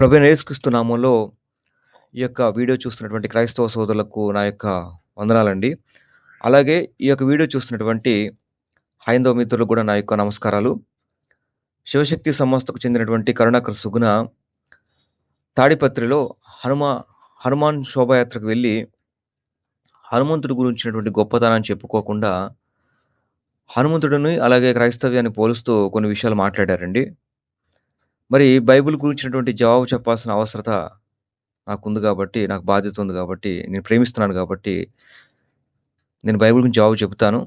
ప్రభు యేసుక్రీస్తు నామంలో ఈ యొక్క వీడియో చూస్తున్నటువంటి క్రైస్తవ సోదరులకు నా యొక్క వందనాలండి. అలాగే ఈ యొక్క వీడియో చూస్తున్నటువంటి హైందవ మిత్రులకు కూడా నా యొక్క నమస్కారాలు. శివశక్తి సంస్థకు చెందినటువంటి కరుణాకర్ సుగుణ తాడిపత్రిలో హనుమా హనుమాన్ శోభాయాత్రకు వెళ్ళి హనుమంతుడి గురించినటువంటి గొప్పతనాన్ని చెప్పుకోకుండా హనుమంతుడిని అలాగే క్రైస్తవ్యాన్ని పోలుస్తూ కొన్ని విషయాలు మాట్లాడారండి. మరి బైబిల్ గురించినటువంటి జవాబు చెప్పాల్సిన అవసరత నాకుంది కాబట్టి, నాకు బాధ్యత ఉంది కాబట్టి, నేను ప్రేమిస్తున్నాను కాబట్టి, నేను బైబిల్ గురించి జవాబు చెప్తాను.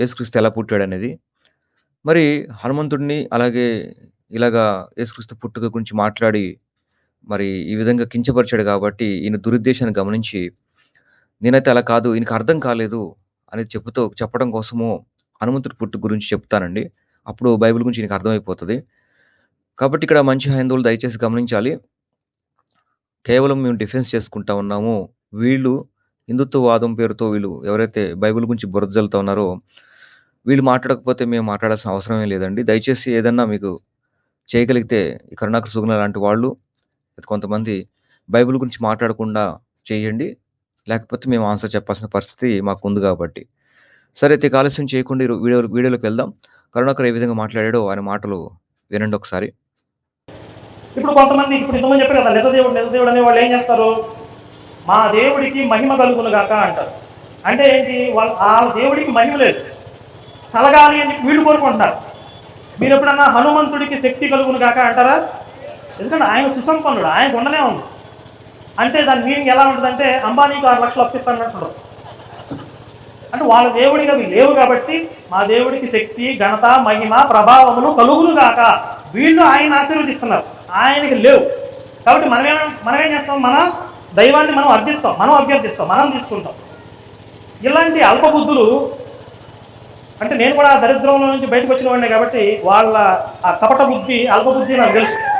యేసుక్రీస్తు ఎలా పుట్టాడనేది. మరి హనుమంతుడిని అలాగే ఇలాగా యేసుక్రీస్తు పుట్టుక గురించి మాట్లాడి, మరి ఈ విధంగా కించపరిచాడు కాబట్టి, ఈయన దురుద్దేశాన్ని గమనించి, నేనైతే అలా కాదు, ఈయనకి అర్థం కాలేదు అనేది చెబుతూ చెప్పడం కోసము హనుమంతుడి పుట్టుక గురించి చెప్తానండి. అప్పుడు బైబిల్ గురించి ఈయనకి అర్థమైపోతుంది కాబట్టి ఇక్కడ మంచి హైందవులు దయచేసి గమనించాలి. కేవలం మేము డిఫెన్స్ చేసుకుంటా ఉన్నాము. వీళ్ళు హిందుత్వవాదం పేరుతో వీళ్ళు ఎవరైతే బైబిల్ గురించి బురద జల్లుతా ఉన్నారో, వీళ్ళు మాట్లాడకపోతే మేము మాట్లాడాల్సిన అవసరమే లేదండి. దయచేసి ఏదన్నా మీకు చేయగలిగితే ఈ కరుణాకర్ సుగుణ లాంటి వాళ్ళు కొంతమంది బైబిల్ గురించి మాట్లాడకుండా చేయండి. లేకపోతే మేము ఆన్సర్ చెప్పాల్సిన పరిస్థితి మాకుంది కాబట్టి. సరే అయితే ఇక ఆలస్యం చేయకుండా వీడియో వీడియోలోకి వెళ్దాం. కరుణాకర్ ఏ విధంగా మాట్లాడాడో ఆయన మాటలు వినండి ఒకసారి. ఇప్పుడు కొంతమంది ఇప్పుడు ఇంతమంది చెప్పారు కదా నిజ దేవుడు అనే వాళ్ళు ఏం చేస్తారు? మా దేవుడికి మహిమ కలుగును గాక అంటారు. అంటే ఏంటి? వాళ్ళ ఆ దేవుడికి మహిమ లేదు. కలగాలి అని వీళ్ళు కోరుకుంటున్నారు. మీరు ఎప్పుడన్నా హనుమంతుడికి శక్తి కలుగును గాక అంటారా? ఎందుకంటే ఆయన సుసంపన్నుడు ఆయనకు ఉండనే ఉంది. అంటే దాని మీనింగ్ ఎలా ఉంటుందంటే అంబానీకి ఆరు లక్షలు అప్పిస్తానంటున్నారు అంటే వాళ్ళ దేవుడికి అవి లేవు కాబట్టి మా దేవుడికి శక్తి ఘనత మహిమ ప్రభావములు కలుగును గాక. వీళ్ళు ఆయన ఆశీర్వదిస్తున్నారు ఆయనకి లేవు. కాబట్టి మనమేం మనమేం చేస్తాం? మన దైవాన్ని మనం అర్థిస్తాం మనం అభ్యర్థిస్తాం. మనం తీసుకుంటాం. ఇలాంటి అల్పబుద్ధులు అంటే నేను కూడా ఆ దరిద్రంలో నుంచి బయటకు వచ్చిన వాడిని కాబట్టి వాళ్ళ ఆ కపట బుద్ధి అల్పబుద్ధి నాకు తెలుసు.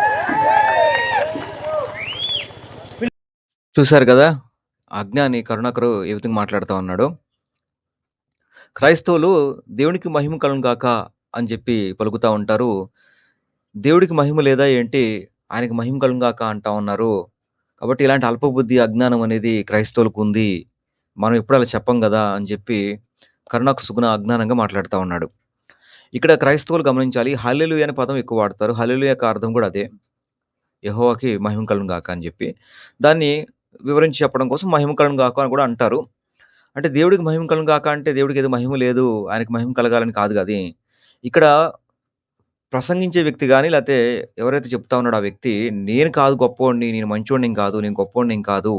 చూశారు కదా? అజ్ఞాని కరుణాకరు ఏ విధంగా మాట్లాడుతూ ఉన్నాడు? క్రైస్తవులు దేవునికి మహిమ కలను గాక అని చెప్పి పలుకుతూ ఉంటారు. దేవుడికి మహిమ లేదా ఏంటి? ఆయనకి మహిమ కలుగాక అంటా ఉన్నారు. కాబట్టి ఇలాంటి అల్పబుద్ధి అజ్ఞానం అనేది క్రైస్తవులకు ఉంది. మనం ఎప్పుడు అలా చెప్పం కదా అని చెప్పి కరుణకు సుగుణ అజ్ఞానంగా మాట్లాడుతూ ఉన్నాడు. ఇక్కడ క్రైస్తవులు గమనించాలి హల్లెలు అనే పదం ఎక్కువ వాడతారు. హల్లెలు యొక్క అర్థం కూడా అదే. యహోవాకి మహిమ కలుగాక అని చెప్పి. దాన్ని వివరించి చెప్పడం కోసం మహిమ కలుగాక అని కూడా అంటారు. అంటే దేవుడికి మహిమ కలుగాక అంటే దేవుడికి ఏదో మహిమ లేదు ఆయనకి మహిమ కలగాలని కాదు కదా ఇక్కడ ప్రసంగించే వ్యక్తి కానీ లేకపోతే ఎవరైతే చెప్తా ఉన్నాడో ఆ వ్యక్తి నేను కాదు గొప్పవాడిని నేను మంచివాడిని కాదు నేను గొప్పవాడిని కాదు.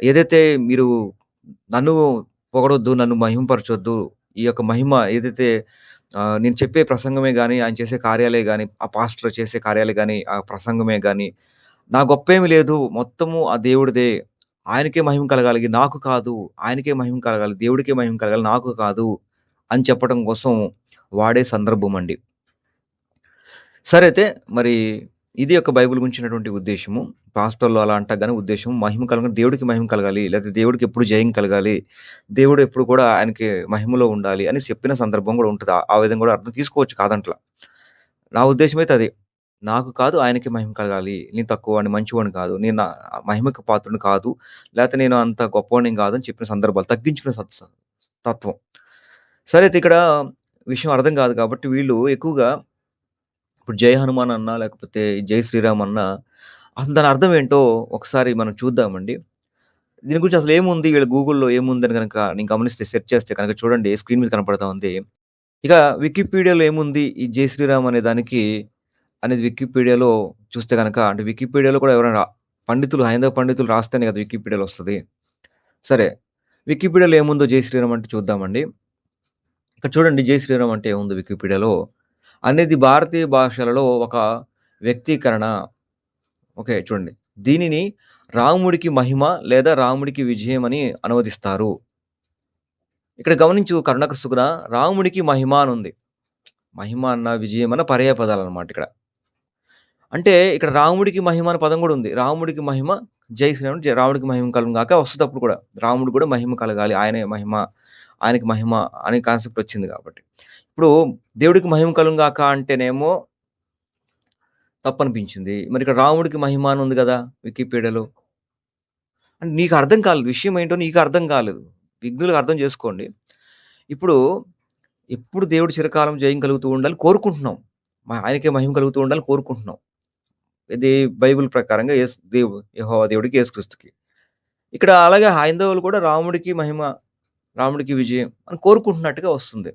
ఏదైతే మీరు నన్ను పొగడొద్దు నన్ను మహిమపరచొద్దు ఈ యొక్క మహిమ ఏదైతే నేను చెప్పే ప్రసంగమే కానీ ఆయన చేసే కార్యాలే కానీ ఆ పాస్టర్ చేసే కార్యాలే కానీ ఆ ప్రసంగమే కానీ నా గొప్ప ఏమి లేదు. మొత్తము ఆ దేవుడిదే. ఆయనకే మహిమ కలగాలి నాకు కాదు. ఆయనకే మహిమ కలగాలి దేవుడికే మహిమ కలగాలి నాకు కాదు అని చెప్పడం కోసం వాడే సందర్భం అండి. సరే అయితే మరి ఇది యొక్క బైబిల్ గురించినటువంటి ఉద్దేశము. పాస్టర్లు అలా అంటా కానీ ఉద్దేశం మహిమ కలగాలి దేవుడికి మహిమ కలగాలి లేకపోతే దేవుడికి ఎప్పుడు జయం కలగాలి దేవుడు ఎప్పుడు కూడా ఆయనకి మహిమలో ఉండాలి అని చెప్పిన సందర్భం కూడా ఉంటుంది. ఆ- విధంగా కూడా అర్థం తీసుకోవచ్చు కాదంట్లా. నా ఉద్దేశం అయితే అదే. నాకు కాదు ఆయనకి మహిమ కలగాలి. నేను తక్కువ అని మంచివాడిని కాదు. నేను నా మహిమకు పాత్రుని కాదు. లేకపోతే నేను అంత గొప్పవాడిని కాదు అని చెప్పిన సందర్భాలు తగ్గించుకునే సత్- తత్వం. సరే అయితే ఇక్కడ విషయం అర్థం కాదు కాబట్టి వీళ్ళు ఎక్కువగా ఇప్పుడు జై హనుమాన్ అన్నా లేకపోతే జై శ్రీరామ్ అన్నా అసలు దాని అర్థం ఏంటో ఒకసారి మనం చూద్దామండి. దీని గురించి అసలు ఏముంది? వీళ్ళ గూగుల్లో ఏముందని కనుక నేను గమనిస్తే సెర్చ్ చేస్తే కనుక చూడండి స్క్రీన్ మీద కనపడతా ఉంది. ఇక వికీపీడియాలో ఏముంది? ఈ జై శ్రీరామ్ అనే దానికి అనేది వికీపీడియాలో చూస్తే కనుక అంటే వికీపీడియాలో కూడా ఎవరైనా పండితులు హైందవ పండితులు రాస్తేనే కదా వికీపీడియాలో వస్తుంది. సరే వికీపీడియాలో ఏముందో జై శ్రీరామ్ అంటే చూద్దామండి. ఇక్కడ చూడండి జై శ్రీరామ్ అంటే ఏముంది వికీపీడియాలో? అనేది భారతీయ భాషలలో ఒక వ్యక్తీకరణ. ఓకే చూడండి. దీనిని రాముడికి మహిమ లేదా రాముడికి విజయం అని అనువదిస్తారు. ఇక్కడ గమనించు కరుణాకర్ సుగుణ రాముడికి మహిమ అని ఉంది మహిమ అన్న విజయం అన్న పర్యాయ పదాలు అనమాట ఇక్కడ. అంటే ఇక్కడ రాముడికి మహిమ అనే పదం కూడా ఉంది. రాముడికి మహిమ జై శ్రీరాముడు జై- రాముడికి మహిమ కలం కాక వస్తున్నప్పుడు కూడా. రాముడు కూడా మహిమ కలగాలి. ఆయనే మహిమ ఆయనకి మహిమ అనే కాన్సెప్ట్ వచ్చింది కాబట్టి. ఇప్పుడు దేవుడికి మహిమ కలుగాక అంటేనేమో తప్పనిపించింది. మరి ఇక్కడ రాముడికి మహిమ అని ఉంది కదా వికీపీడియాలో. అంటే నీకు అర్థం కాలేదు. విషయం ఏంటో నీకు అర్థం కాలేదు. విఘ్నులకు అర్థం చేసుకోండి. ఇప్పుడు ఎప్పుడు దేవుడు చిరకాలం జయం కలుగుతూ ఉండాలి కోరుకుంటున్నాం. మ ఆయనకే మహిమ కలుగుతూ ఉండాలని కోరుకుంటున్నాం. ఇది బైబిల్ ప్రకారంగా ఏసు దేవు యహోవా దేవుడికి, యేసుక్రీస్తుకి. ఇక్కడ అలాగే హైందవులు కూడా రాముడికి మహిమ, రాముడికి విజయం అని కోరుకుంటున్నట్టుగా వస్తుంది.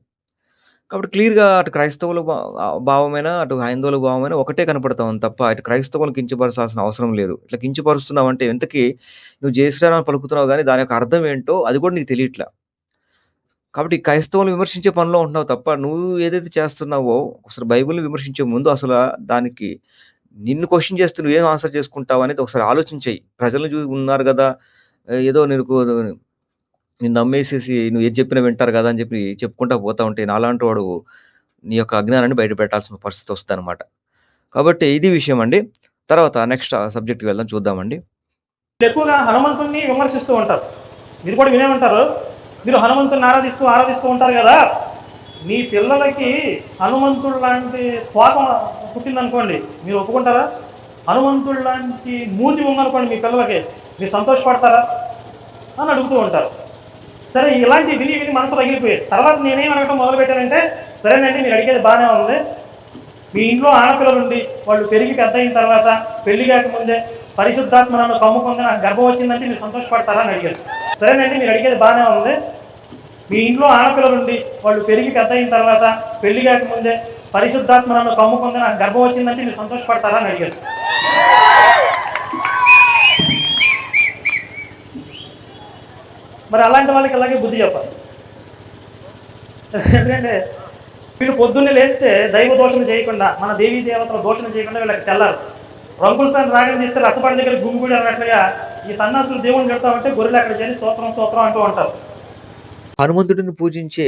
కాబట్టి క్లియర్‌గా అటు క్రైస్తవుల భా భావమైనా, అటు హైందవుల భావమైనా ఒకటే కనపడతా ఉంది తప్ప, ఇటు క్రైస్తవులను కించపరచాల్సిన అవసరం లేదు. ఇట్లా కించపరుస్తున్నావు అంటే ఇంతకీ నువ్వు జయశ్రీరామని పలుకుతున్నావు కానీ దాని యొక్క అర్థం ఏంటో అది కూడా నీకు తెలియట్లా. కాబట్టి క్రైస్తవులను విమర్శించే పనిలో ఉంటున్నావు తప్ప, నువ్వు ఏదైతే చేస్తున్నావో అసలు బైబిల్‌ని విమర్శించే ముందు అసలు దానికి నిన్ను క్వశ్చన్ చేస్తే నువ్వేం ఆన్సర్ చేసుకుంటావు అనేది ఒకసారి ఆలోచించాయి ప్రజలు చూ ఉన్నారు కదా ఏదో నీకు నిన్ను నమ్మేసేసి నువ్వు ఏది చెప్పినా వింటారు కదా అని చెప్పి చెప్పుకుంటా పోతా ఉంటే నాలాంటి వాడు నీ యొక్క అజ్ఞానాన్ని బయట పెట్టాల్సిన పరిస్థితి అనమాట కాబట్టి ఇది విషయం అండి. తర్వాత నెక్స్ట్ సబ్జెక్ట్‌కి వెళ్దాం చూద్దామండి. ఎక్కువగా హనుమంతుని విమర్శిస్తూ ఉంటారు. మీరు కూడా వినే ఉంటారు. మీరు హనుమంతుని ఆరాధిస్తూ, ఆరాధిస్తూ ఉంటారు కదా మీ పిల్లలకి హనుమంతుడు లాంటి కోపం పుట్టిందనుకోండి. మీరు ఒప్పుకుంటారా? హనుమంతుడు లాంటి మూతి ఉందనుకోండి మీ పిల్లలకి. మీరు సంతోషపడతారా? అని అడుగుతూ ఉంటారు. సరే ఇలాంటి విని విని మనసు రగిలిపోయాయి. తర్వాత నేనేం అడగటం మొదలుపెట్టానంటే, సరేనండి మీరు అడిగేది బాగానే ఉంది. మీ ఇంట్లో ఆడపిల్లలుండి వాళ్ళు పెరిగి పెద్దయిన తర్వాత పెళ్ళి కాకముందే పరిశుద్ధాత్మ నన్ను కమ్ముకుంది నాకు గర్భం వచ్చిందంటే మీరు సంతోషపడతారా అని అడిగారు. సరేనండి మీరు అడిగేది బాగానే ఉంది. మీ ఇంట్లో ఆడపిల్లలు ఉండి వాళ్ళు పెరిగి పెద్దయిన తర్వాత పెళ్ళి కాకముందే పరిశుద్ధాత్మ నన్ను కమ్ముకుంది నాకు గర్భం వచ్చిందంటే మీరు సంతోషపడతారా అని అడిగారు. మరి అలాంటి వాళ్ళకి అలాగే బుద్ధి చెప్పాలి. ఎందుకంటే వీళ్ళు పొద్దున్నే లేస్తే దైవ దోషణ చేయకుండా మన దేవీ దేవతల దోషణ చేయకుండా వీళ్ళకి తెల్లారు రంగుల స్థానం రాగం తీస్తే రసపడి దగ్గర గుమ్మిగూడి అన్నట్లుగా ఈ సన్నాసులు దేవుని చెప్తా ఉంటే గొర్రెలు అక్కడ చేసి స్తోత్రం స్తోత్రం అంటూ ఉంటారు హనుమంతుడిని పూజించే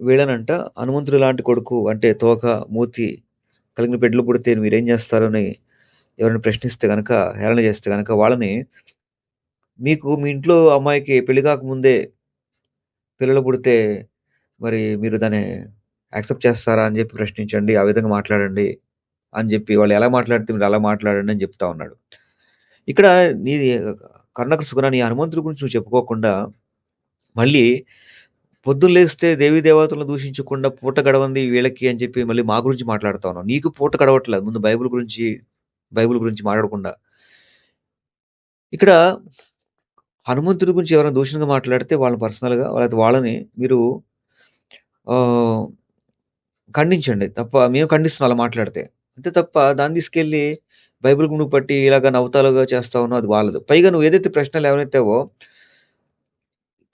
వీళ్ళనంట హనుమంతుడు లాంటి కొడుకు అంటే తోక, మూతి కలిగిన బిడ్డలు పుడితే మీరేం చేస్తారని ఎవరిని ప్రశ్నిస్తే కనుక హేళన చేస్తే గనక వాళ్ళని మీకు మీ ఇంట్లో అమ్మాయికి పెళ్ళి కాకముందే పిల్లలు పుడితే మరి మీరు దాన్ని యాక్సెప్ట్ చేస్తారా అని చెప్పి ప్రశ్నించండి. ఆ విధంగా మాట్లాడండి అని చెప్పి వాళ్ళు ఎలా మాట్లాడితే మీరు అలా మాట్లాడండి అని చెప్తా ఉన్నాడు. ఇక్కడ నీది కర్ణకృష్ణ నీ హనుమంతుడి గురించి నువ్వు చెప్పుకోకుండా మళ్ళీ పొద్దున్న లేస్తే దేవీ దేవతలను దూషించకుండా పూట గడవంది వీళ్ళకి అని చెప్పి మళ్ళీ మా గురించి మాట్లాడుతా ఉన్నావు. నీకు పూట గడవట్లేదు. ముందు బైబిల్ గురించి బైబిల్ గురించి మాట్లాడకుండా. ఇక్కడ హనుమంతుడి గురించి ఎవరైనా దూషణగా మాట్లాడితే వాళ్ళని పర్సనల్‌గా లేకపోతే వాళ్ళని మీరు ఖండించండి. తప్ప మేము ఖండిస్తున్నాం అలా మాట్లాడితే. అంతే తప్ప దాన్ని తీసుకెళ్ళి బైబిల్ నువ్వు పట్టి ఇలాగ నవతాలుగా చేస్తా ఉన్నావు అది వాళ్ళదు పైగా నువ్వు ఏదైతే ప్రశ్నలు లేవనెత్తావో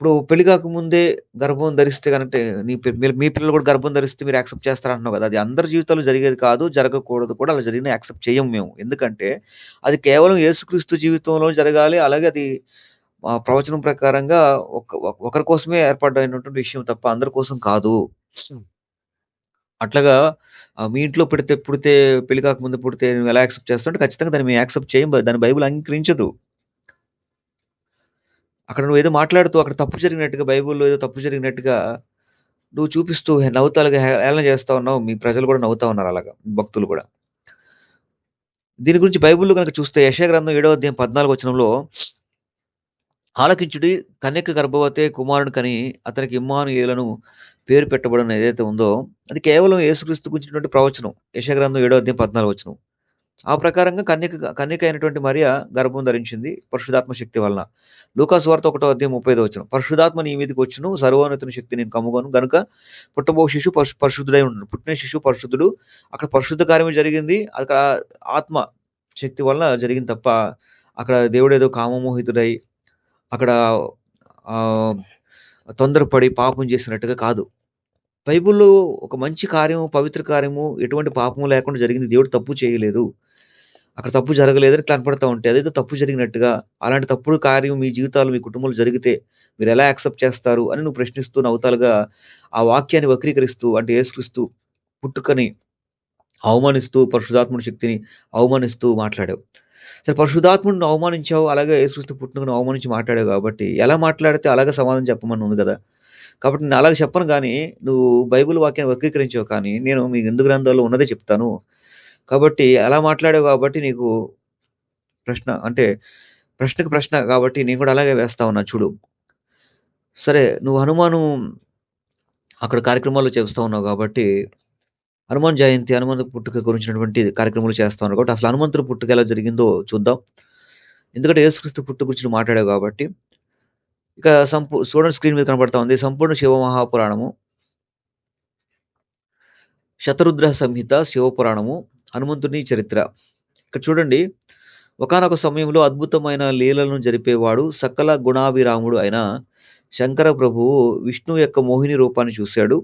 ఇప్పుడు పెళ్ళి కాకముందే గర్భం ధరిస్తే కనంటే నీ మీ మీ పిల్లలు కూడా గర్భం ధరిస్తే మీరు యాక్సెప్ట్ చేస్తారంటున్నావు కదా! అది అందరి జీవితాలు జరిగేది కాదు. జరగకూడదు కూడా. అలా జరిగిన యాక్సెప్ట్ చేయము మేము. ఎందుకంటే అది కేవలం యేసుక్రీస్తు జీవితంలో జరగాలి. అలాగే అది ప్రవచనం ప్రకారంగా ఒక ఒకరి కోసమే ఏర్పడినటువంటి విషయం తప్ప అందరి కోసం కాదు. అట్లాగా మీ ఇంట్లో పుడితే పుడితే పెళ్ళి కాకముందు పుడితే నువ్వు ఎలా యాక్సెప్ట్ చేస్తుంటే ఖచ్చితంగా దాన్ని మేము యాక్సెప్ట్ చేయం. దాన్ని బైబిల్ అంగీకరించదు. అక్కడ నువ్వు ఏదో మాట్లాడుతూ అక్కడ తప్పు జరిగినట్టుగా బైబిల్‌లో ఏదో తప్పు జరిగినట్టుగా నువ్వు చూపిస్తూ నవ్వుతాలుగా హేళన చేస్తా ఉన్నావు. మీ ప్రజలు కూడా నవ్వుతా ఉన్నారు అలాగా. భక్తులు కూడా. దీని గురించి బైబిల్‌లో కనుక చూస్తే యశ గ్రంథం 7వ అధ్యాయం 14 వచనంలో ఆలకించుడి కన్యక గర్భవతే కుమారుని కని అతనికి ఇమ్మానుయేలను పేరు పెట్టబడిన ఏదైతే ఉందో అది కేవలం యేసుక్రీస్తు గురించినటువంటి ప్రవచనం. యశగ్రంథం ఏడో 7వ అధ్యాయం 14 వచనం. ఆ ప్రకారంగా కన్యక కన్యక అయినటువంటి మరియ గర్భం ధరించింది పరిశుధాత్మ శక్తి వలన. లూకా ఒకటో 1వ అధ్యాయం 35 వచ్చిన పరిశుధాత్మ నీ మీదకి వచ్చును సర్వోన్నతుని శక్తి నేను కమ్ముగాను గనుక పుట్టబో శిశు పరిశు పరిశుద్ధుడై ఉన్నాడు పుట్టిన శిశు పరిశుద్ధుడు. అక్కడ పరిశుద్ధ కార్యం జరిగింది. అక్కడ ఆత్మ శక్తి వలన జరిగింది తప్ప అక్కడ దేవుడు ఏదో కామమోహితుడై అక్కడ తొందరపడి పాపం చేసినట్టుగా కాదు. బైబిల్‌లో ఒక మంచి కార్యము పవిత్ర కార్యము ఎటువంటి పాపము లేకుండా జరిగింది. దేవుడు తప్పు చేయలేదు. అక్కడ తప్పు జరగలేదని కనపడతా ఉంటే అదేదో తప్పు జరిగినట్టుగా అలాంటి తప్పుడు కార్యం మీ జీవితాలు మీ కుటుంబంలో జరిగితే మీరు ఎలా యాక్సెప్ట్ చేస్తారు అని నువ్వు ప్రశ్నిస్తూ నవ్వుతాలుగా ఆ వాక్యాన్ని వక్రీకరిస్తూ అంటే ఏసుక్రిస్తూ పుట్టుకని అవమానిస్తూ పరిశుద్ధాత్ముడి శక్తిని అవమానిస్తూ మాట్లాడావు. సరే పరిశుద్ధాత్ముడిని అవమానించావు. అలాగే యేసుక్రీస్తు పుట్టుకను అవమానించి మాట్లాడావు కాబట్టి ఎలా మాట్లాడితే అలాగే సమాధానం చెప్పమని ఉంది కదా! కాబట్టి నేను అలాగే చెప్పను కానీ నువ్వు బైబిల్ వాక్యాన్ని వర్గీకరించావు కానీ నేను మీ హిందూ గ్రంథాల్లో ఉన్నదే చెప్తాను. కాబట్టి అలా మాట్లాడావు కాబట్టి నీకు ప్రశ్న అంటే ప్రశ్నకు ప్రశ్న కాబట్టి నేను కూడా అలాగే వేస్తా ఉన్నా చూడు సరే నువ్వు హనుమాను అక్కడ కార్యక్రమాలు చేస్తూ ఉన్నావు కాబట్టి హనుమాన్ జయంతి హనుమంతు పుట్టుక గురించినటువంటి కార్యక్రమాలు చేస్తాను కాబట్టి అసలు హనుమంతుడు పుట్టుక ఎలా జరిగిందో చూద్దాం. ఎందుకంటే యేసుక్రీస్తు పుట్టు గురించి మాట్లాడావు కాబట్టి. ఇక సంపూ చూడండి స్క్రీన్ మీద కనబడతా ఉంది. సంపూర్ణ శివ మహాపురాణము. శతరుద్ర సంహిత శివపురాణము హనుమంతుని చరిత్ర. ఇక్కడ చూడండి. ఒకానొక సమయంలో అద్భుతమైన లీలలను జరిపేవాడు సకల గుణాభిరాముడు అయిన శంకర ప్రభువు విష్ణు యొక్క మోహిని రూపాన్ని చూశాడు.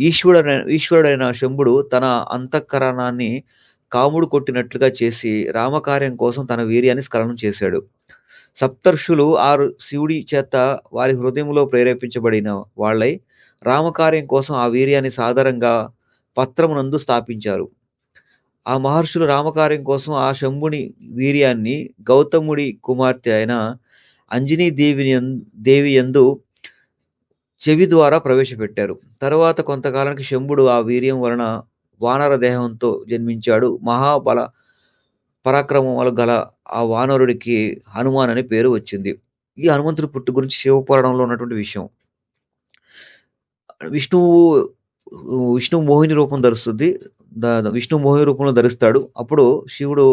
ఈశ్వరుడైన ఈశ్వరుడైన శంభుడు తన అంతఃకరణాన్ని కాముడు కొట్టినట్లుగా చేసి రామకార్యం కోసం తన వీర్యాన్ని స్ఖలనం చేశాడు. సప్తర్షులు ఆరు శివుడి చేత వారి హృదయంలో ప్రేరేపించబడిన వాళ్ళై రామకార్యం కోసం ఆ వీర్యాన్ని సాధారణంగా పత్రమునందు స్థాపించారు. ఆ మహర్షులు రామకార్యం కోసం ఆ శంభుని వీర్యాన్ని గౌతముడి కుమార్తె అయిన అంజనీ దేవిని యం- దేవి ఎందు చెవి ద్వారా ప్రవేశపెట్టారు. తర్వాత కొంతకాలానికి శంభుడు ఆ వీర్యం వలన వానర దేహంతో జన్మించాడు. మహాబల పరాక్రమములు గల ఆ వానరుడికి హనుమాన్ అనే పేరు వచ్చింది. ఈ హనుమంతుడి పుట్టు గురించి శివపురాణంలో ఉన్నటువంటి విషయం. విష్ణువు విష్ణు మోహిని రూపం ధరిస్తుంది. విష్ణు మోహిని రూపంలో ధరిస్తాడు. అప్పుడు శివుడు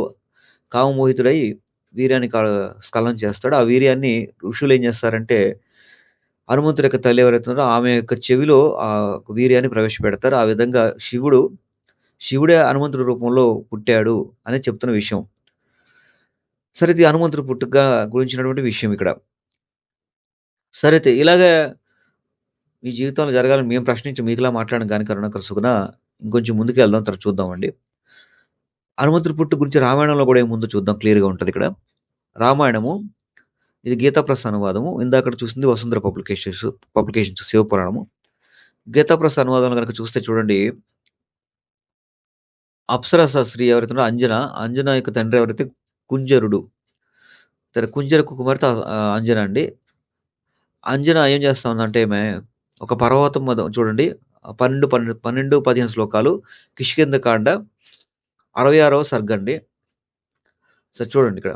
కామమోహితుడై వీర్యాన్ని స్ఖలనం చేస్తాడు. ఆ వీర్యాన్ని ఋషులు ఏం చేస్తారంటే హనుమంతుడి యొక్క తల్లి ఎవరైతున్నారో ఆమె యొక్క చెవిలో ఆ వీర్యాన్ని ప్రవేశపెడతారు. ఆ విధంగా శివుడు శివుడే హనుమంతుడి రూపంలో పుట్టాడు అని చెప్తున్న విషయం. సరే ఇది హనుమంతుడి పుట్టుక గురించినటువంటి విషయం ఇక్కడ. సరే అయితే ఇలాగే మీ జీవితంలో జరగాలని మేము ప్రశ్నించి మీకులా మాట్లాడడం కానీ కరుణాకర్ సుగుణ ఇంకొంచెం ముందుకు వెళ్దాం తర్వాత చూద్దామండి. హనుమంతుడి పుట్టు గురించి రామాయణంలో కూడా ముందు చూద్దాం క్లియర్గా ఉంటుంది ఇక్కడ. రామాయణము ఇది గీతాప్రస అనువాదము. ఇందాక చూసింది వసుంధర పబ్లికేషన్స్ పబ్లికేషన్స్ శివపురాణము గీతాప్రస అనువాదం కనుక చూస్తే చూడండి. అప్సరస స్త్రీ ఎవరైతే అంజన అంజన యొక్క తండ్రి ఎవరైతే కుంజరుడు. తన కుంజరకు కుమార్తె అంజన అండి. అంజన ఏం చేస్తా ఉందంటే ఆమె ఒక పర్వతం చూడండి. పన్నెండు పన్నెండు పన్నెండు పదిహేను శ్లోకాలు. కిష్కింద కాండ అరవై ఆరవ సర్గండి. సరే చూడండి ఇక్కడ.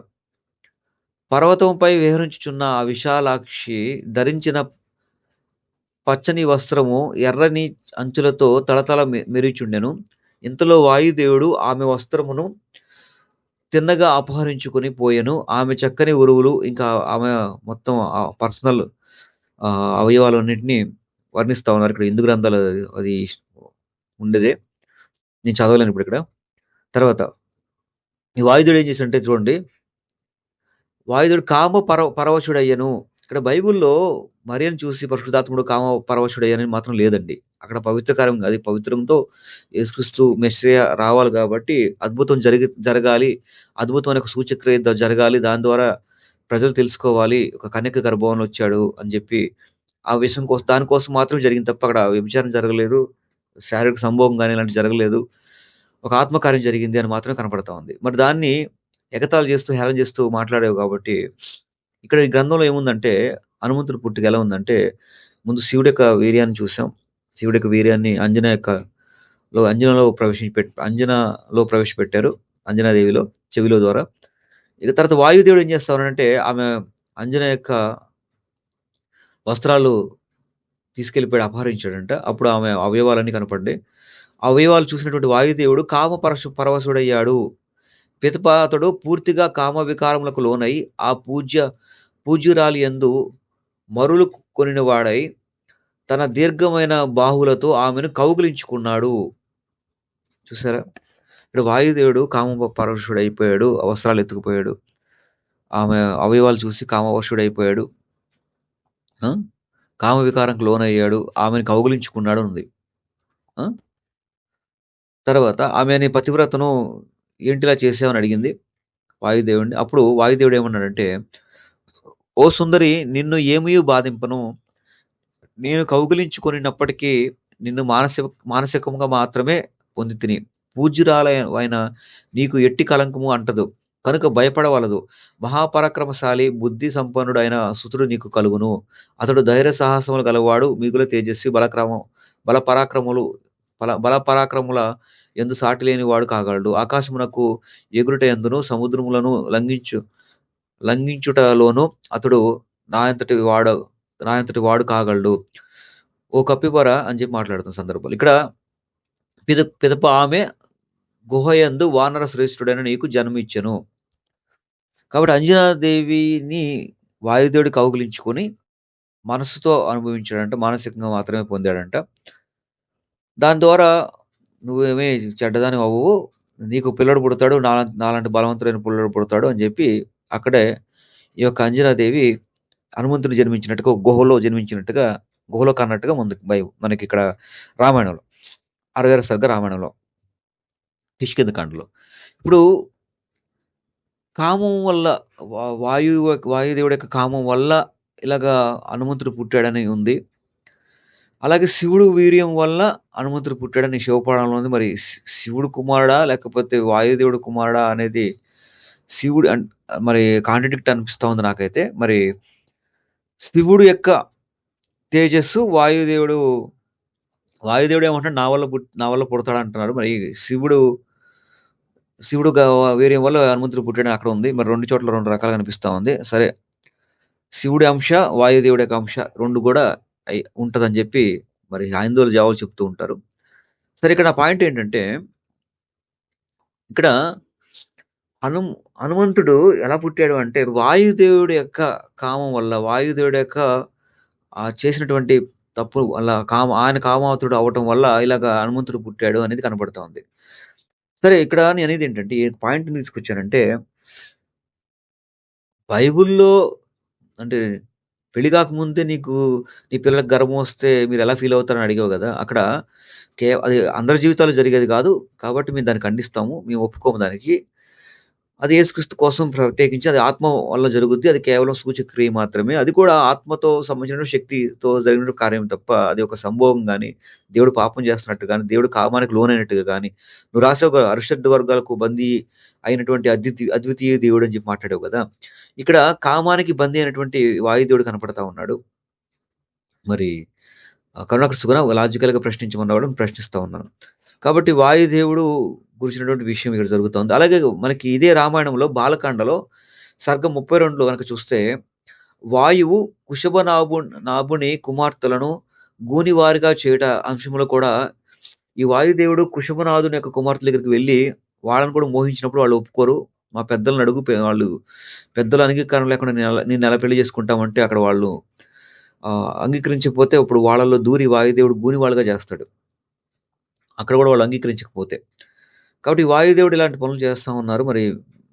పర్వతంపై విహరించుచున్న ఆ విశాలాక్షి ధరించిన పచ్చని వస్త్రము ఎర్రని అంచులతో తళతళ మె- మెరిచుండెను ఇంతలో వాయుదేవుడు ఆమె వస్త్రమును తిన్నగా అపహరించుకొని పోయెను. ఆమె చక్కని ఉరువులు ఇంకా ఆమె మొత్తం పర్సనల్ అవయవాలన్నింటినీ వర్ణిస్తా ఉన్నారు. ఇక్కడ హిందూ గ్రంథాలు అది- ఉండేదే. నేను చదవలేను ఇప్పుడు ఇక్కడ. తర్వాత ఈ వాయుదేవుడు ఏం చేసి అంటే చూడండి వాయుదుడు కామ పరవ పరవశుడయ్యను. ఇక్కడ బైబిల్లో మరియను చూసి పరిశుద్ధాత్ముడు కామ పరవశుడయ్యని మాత్రం లేదండి. అక్కడ పవిత్రకరం అది పవిత్రంతో యేసుక్రీస్తు మెస్సయ రావాలి కాబట్టి అద్భుతం జరిగి జరగాలి. అద్భుతమైన ఒక సూచక్రియ జరగాలి. దాని ద్వారా ప్రజలు తెలుసుకోవాలి. ఒక కన్యక గర్భంలో వచ్చాడు అని చెప్పి ఆ విషయం కోసం దానికోసం మాత్రం జరిగింది తప్ప అక్కడ వ్యభిచారం జరగలేదు. శారీరక సంభోగం కానీ ఇలాంటి జరగలేదు. ఒక ఆత్మకార్యం జరిగింది అని మాత్రమే కనపడతా ఉంది. మరి దాన్ని ఎగతాళి చేస్తూ హేళన చేస్తూ మాట్లాడేవి కాబట్టి ఇక్కడ ఈ గ్రంథంలో ఏముందంటే హనుమంతుడి పుట్టుక ఎలా ఉందంటే ముందు శివుడి యొక్క వీర్యాన్ని చూసాం. శివుడి యొక్క వీర్యాన్ని అంజన యొక్క లో అంజనలో ప్రవేశించి అంజనలో ప్రవేశపెట్టారు అంజనాదేవిలో చెవిలో ద్వారా. ఇక తర్వాత వాయుదేవుడు ఏం చేస్తారంటే ఆమె అంజన యొక్క వస్త్రాలు తీసుకెళ్ళిపోయి అపహరించాడంట. అప్పుడు ఆమె అవయవాలన్నీ కనపడ్డాయి. ఆ అవయవాలు చూసినటువంటి వాయుదేవుడు కామ పరశు పరవశుడయ్యాడు. పితప పూర్తిగా కామవికారములకు లోనై ఆ పూజ్య పూజ్యురాలి యందు మరులు కొనినవాడై తన దీర్ఘమైన బాహులతో ఆమెను కౌగిలించుకున్నాడు. చూసారా? ఇప్పుడు వాయుదేవుడు కామ పరవశుడు అయిపోయాడు అవసరాలు ఎత్తుకుపోయాడు. ఆమె అవయవాలు చూసి కామవశుడు అయిపోయాడు ఆ? కామ లోనయ్యాడు ఆమెను కౌగులించుకున్నాడు ఉంది తర్వాత తర్వాత ఆమెని పతివ్రతను ఏంటిలా చేసావని అడిగింది వాయుదేవుడిని. అప్పుడు వాయుదేవుడు ఏమన్నాడంటే ఓ సుందరి నిన్ను ఏమీ బాధింపను. నేను కౌగిలించుకొనినప్పటికీ నిన్ను మానసిక మానసికంగా మాత్రమే పొంది తిని పూజ్యురాలైన నీకు ఎట్టి కలంకము అంటదు. కనుక భయపడవలదు. మహాపరాక్రమశాలి బుద్ధి సంపన్నుడు అయిన సుతుడు నీకు కలుగును. అతడు ధైర్య సాహసములు గలవాడు మిగుల తేజస్వి బలక్రమం బల పరాక్రములు బల బల పరాక్రముల ఎందు సాటి లేని వాడు కాగలడు. ఆకాశమునకు ఎగురుట ఎందును? సముద్రములను లంఘించు లంఘించుటలోను అతడు నాయంతటి వాడు నాయంతటి వాడు కాగలడు? ఓ కప్పిపర అని చెప్పి మాట్లాడుతున్న సందర్భాలు. ఇక్కడ పిద పిదప ఆమె గుహయందు వానర శ్రేష్ఠుడైన నీకు జన్మిచ్చను. కాబట్టి అంజనాదేవిని వాయుదేవుడి కౌగిలించుకొని మనసుతో అనుభవించాడంట మానసికంగా మాత్రమే పొందాడంట. దాని ద్వారా నువ్వేమీ చెడ్డదాని అవ్వవు. నీకు పిల్లడు పుడతాడు నాలా నాలాంటి బలవంతుడైన పిల్లడు పుడతాడు అని చెప్పి అక్కడే ఈ యొక్క అంజనాదేవి హనుమంతుడు జన్మించినట్టుగా ఒక గుహలో జన్మించినట్టుగా గుహలో కన్నట్టుగా ముందు బై మనకి ఇక్కడ రామాయణంలో అరవేర సరిగ్గా రామాయణంలో కిష్కింద కాండలో. ఇప్పుడు కామం వల్ల వాయు వాయుదేవుడి యొక్క కామం వల్ల ఇలాగా హనుమంతుడు పుట్టాడని ఉంది. అలాగే శివుడు వీర్యం వల్ల హనుమంతుడు పుట్టాడని శివపురాణంలో ఉంది. మరి శివుడు కుమారుడా లేకపోతే వాయుదేవుడు కుమారుడా అనేది శివుడు అన్- మరి కాంట్రడిక్ట్ అనిపిస్తూ ఉంది నాకైతే. మరి శివుడు యొక్క తేజస్సు వాయుదేవుడు వాయుదేవుడు ఏమంటాడు నా వల్ల పుట్ నా వల్ల పుడతాడు అంటున్నారు మరి శివుడు శివుడు వీర్యం వల్ల హనుమంతుడు పుట్టాడని అక్కడ ఉంది. మరి రెండు చోట్ల రెండు రకాలుగా కనిపిస్తూ ఉంది. సరే శివుడి అంశ వాయుదేవుడి యొక్క అంశ రెండు కూడా ఉంటదని చెప్పి మరి హైందవులు జావులు చెప్తూ ఉంటారు. సరే ఇక్కడ నా పాయింట్ ఏంటంటే ఇక్కడ హను హనుమంతుడు ఎలా పుట్టాడు అంటే వాయుదేవుడి యొక్క కామం వల్ల వాయుదేవుడి యొక్క ఆ చేసినటువంటి తప్పు వల్ల కామ ఆయన కామావతుడు అవటం వల్ల ఇలాగ హనుమంతుడు పుట్టాడు అనేది కనబడుతా ఉంది సరే ఇక్కడ నేను అనేది ఏంటంటే ఈ పాయింట్ తీసుకొచ్చానంటే బైబిల్లో అంటే పెళ్ళి కాకముందే నీకు నీ పిల్లలకు గర్వం వస్తే మీరు ఎలా ఫీల్ అవుతారని అడిగావు కదా అక్కడ కే అది అందరి జీవితాలు జరిగేది కాదు కాబట్టి మేము దాన్ని ఖండిస్తాము మేము ఒప్పుకోము దానికి. అది యేసుక్రీస్తు కోసం ప్రత్యేకించి అది ఆత్మ వల్ల జరుగుద్ది. అది కేవలం సూచక్రియ మాత్రమే. అది కూడా ఆత్మతో సంబంధించిన శక్తితో జరిగిన కార్యం తప్ప అది ఒక సంభవం కానీ దేవుడు పాపం చేస్తున్నట్టు కానీ దేవుడు కామానికి లోనైనట్టుగా కానీ నువ్వు రాసే ఒక అరుషడ్ వర్గాలకు బందీ అయినటువంటి అద్వితీ అద్వితీయ దేవుడు అని చెప్పి మాట్లాడావు కదా. ఇక్కడ కామానికి బందీ అయినటువంటి వాయుదేవుడు కనపడతా ఉన్నాడు. మరి కరుణాకర్ సుగుణ లాజికల్గా ప్రశ్నించమన్నవాడు ప్రశ్నిస్తూ ఉన్నాను కాబట్టి వాయుదేవుడు గురించినటువంటి విషయం ఇక్కడ జరుగుతుంది. అలాగే మనకి ఇదే రామాయణంలో బాలకాండలో సర్గం ముప్పై రెండులో కనుక చూస్తే వాయువు కుషభ నాభు నాభుని కుమార్తెలను గూనివారిగా చేయట అంశంలో కూడా ఈ వాయుదేవుడు కుషభనాథుని యొక్క కుమార్తెల దగ్గరికి వెళ్ళి వాళ్ళని కూడా మోహించినప్పుడు వాళ్ళు ఒప్పుకోరు. మా పెద్దలను అడుగు వాళ్ళు పెద్దల అంగీకారం లేకుండా నేను నేను ఎలా పెళ్ళి చేసుకుంటామంటే అక్కడ వాళ్ళు అంగీకరించకపోతే ఇప్పుడు వాళ్ళలో దూరి వాయుదేవుడు గూని వాళ్ళుగా చేస్తాడు. అక్కడ కూడా వాళ్ళు అంగీకరించకపోతే. కాబట్టి వాయుదేవుడు ఇలాంటి పనులు చేస్తూ ఉన్నారు. మరి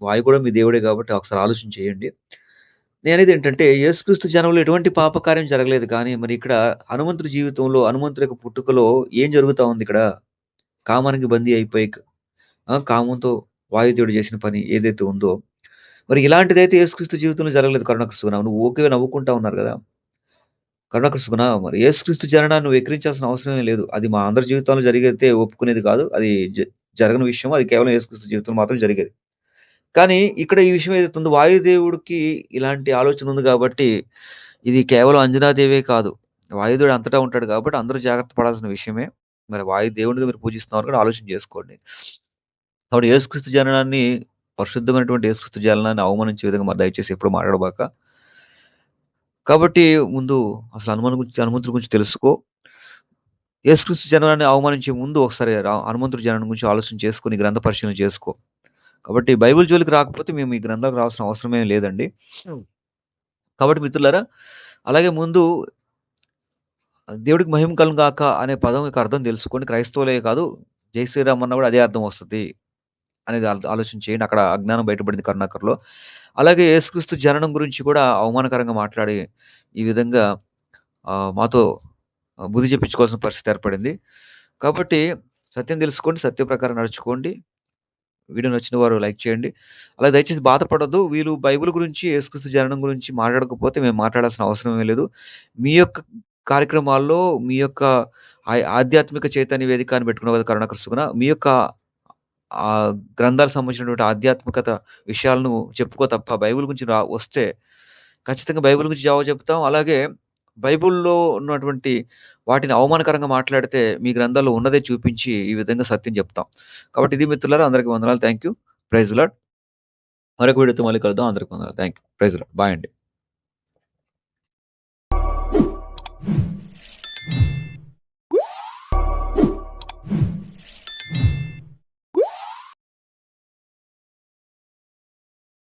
వాయు కూడా మీ దేవుడే కాబట్టి ఒకసారి ఆలోచన చేయండి. నేనేది ఏంటంటే యేసుక్రీస్తు జనంలో ఎటువంటి పాపకార్యం జరగలేదు. కానీ మరి ఇక్కడ హనుమంతుడి జీవితంలో హనుమంతుడి యొక్క పుట్టుకలో ఏం జరుగుతా ఉంది ఇక్కడ? కామానికి బందీ అయిపోయి కామంతో వాయుదేవుడు చేసిన పని ఏదైతే ఉందో. మరి ఇలాంటిదైతే యేసుక్రీస్తు జీవితంలో జరగలేదు కరుణకృష్ణ నువ్వు ఓకే నవ్వుకుంటా ఉన్నారు కదా? కరుణకృష్ణ మరి యేసుక్రీస్తు జననాన్ని నువ్వు ఎక్కిరించాల్సిన అవసరమే లేదు. అది మా అందరి జీవితంలో జరిగితే ఒప్పుకునేది కాదు. అది జరగని విషయం అది కేవలం యేసుక్రీస్తు జీవితంలో మాత్రం జరిగేది. కానీ ఇక్కడ ఈ విషయం ఏదైతే ఉందో వాయుదేవుడికి ఇలాంటి ఆలోచన ఉంది కాబట్టి ఇది కేవలం అంజనాదేవే కాదు. వాయుదేవుడు అంతటా ఉంటాడు కాబట్టి అందరూ జాగ్రత్త పడాల్సిన విషయమే. మరి వాయుదేవుడిగా మీరు పూజిస్తున్నారు కూడా ఆలోచన చేసుకోండి. కాబట్టి యేసుక్రీస్తు జననాన్ని పరిశుద్ధమైనటువంటి యేసుక్రీస్తు జననాన్ని అవమానించే విధంగా మరి దయచేసి ఎప్పుడు మాట్లాడబాక. కాబట్టి ముందు అసలు హనుమాన్ గురించి హనుమంతుడి గురించి తెలుసుకో. యేసుక్రీస్తు జననాన్ని అవమానించే ముందు ఒకసారి రా- హనుమంతుడి జననం గురించి ఆలోచన చేసుకొని గ్రంథ పరిశీలన చేసుకో. కాబట్టి బైబిల్ జోలికి రాకపోతే మేము ఈ గ్రంథాలకు రావాల్సిన అవసరమే లేదండి. కాబట్టి మిత్రులారా అలాగే ముందు దేవుడికి మహిమ కలుగు గాక అనే పదం యొక్క అర్థం తెలుసుకోండి క్రైస్తవులే కాదు జై శ్రీరామ్ అన్న కూడా అదే అర్థం వస్తుంది అనేది ఆలో- ఆలోచన చేయండి. అక్కడ అజ్ఞానం బయటపడింది కరుణాకర్లో. అలాగే యేసుక్రీస్తు జననం గురించి కూడా అవమానకరంగా మాట్లాడి ఈ విధంగా మాతో బుద్ధి చెప్పించుకోవాల్సిన పరిస్థితి ఏర్పడింది. కాబట్టి సత్యం తెలుసుకోండి సత్య ప్రకారం నడుచుకోండి. వీడియో నచ్చిన వారు లైక్ చేయండి. అలా దయచేసి బాధపడద్దు. వీళ్ళు బైబిల్ గురించి యేసుక్రీస్తు జననం గురించి మాట్లాడకపోతే మేము మాట్లాడాల్సిన అవసరమే లేదు. మీ యొక్క కార్యక్రమాల్లో మీ యొక్క ఆధ్యాత్మిక చైతన్య వేదిక అని పెట్టుకున్న కదా కరుణాకృష్ణ మీ యొక్క ఆ గ్రంథాలకు సంబంధించినటువంటి ఆధ్యాత్మికత విషయాలను చెప్పుకో తప్ప బైబిల్ గురించి రా వస్తే ఖచ్చితంగా బైబిల్ గురించి జవాబు చెప్తాం. అలాగే బైబిల్‌లో ఉన్నటువంటి వాటిని అవమానకరంగా మాట్లాడితే మీ గ్రంథాల్లో ఉన్నదే చూపించి ఈ విధంగా సత్యం చెప్తాం. కాబట్టి ఇది మిత్రులారా అందరికి వందనాలు. Thank you. ప్రైజ్ లాడ్ మరొక వీడియోతో మళ్ళీ కలుద్దాం. అందరికి వందనాలు. Thank you. Praise lord bye అండి.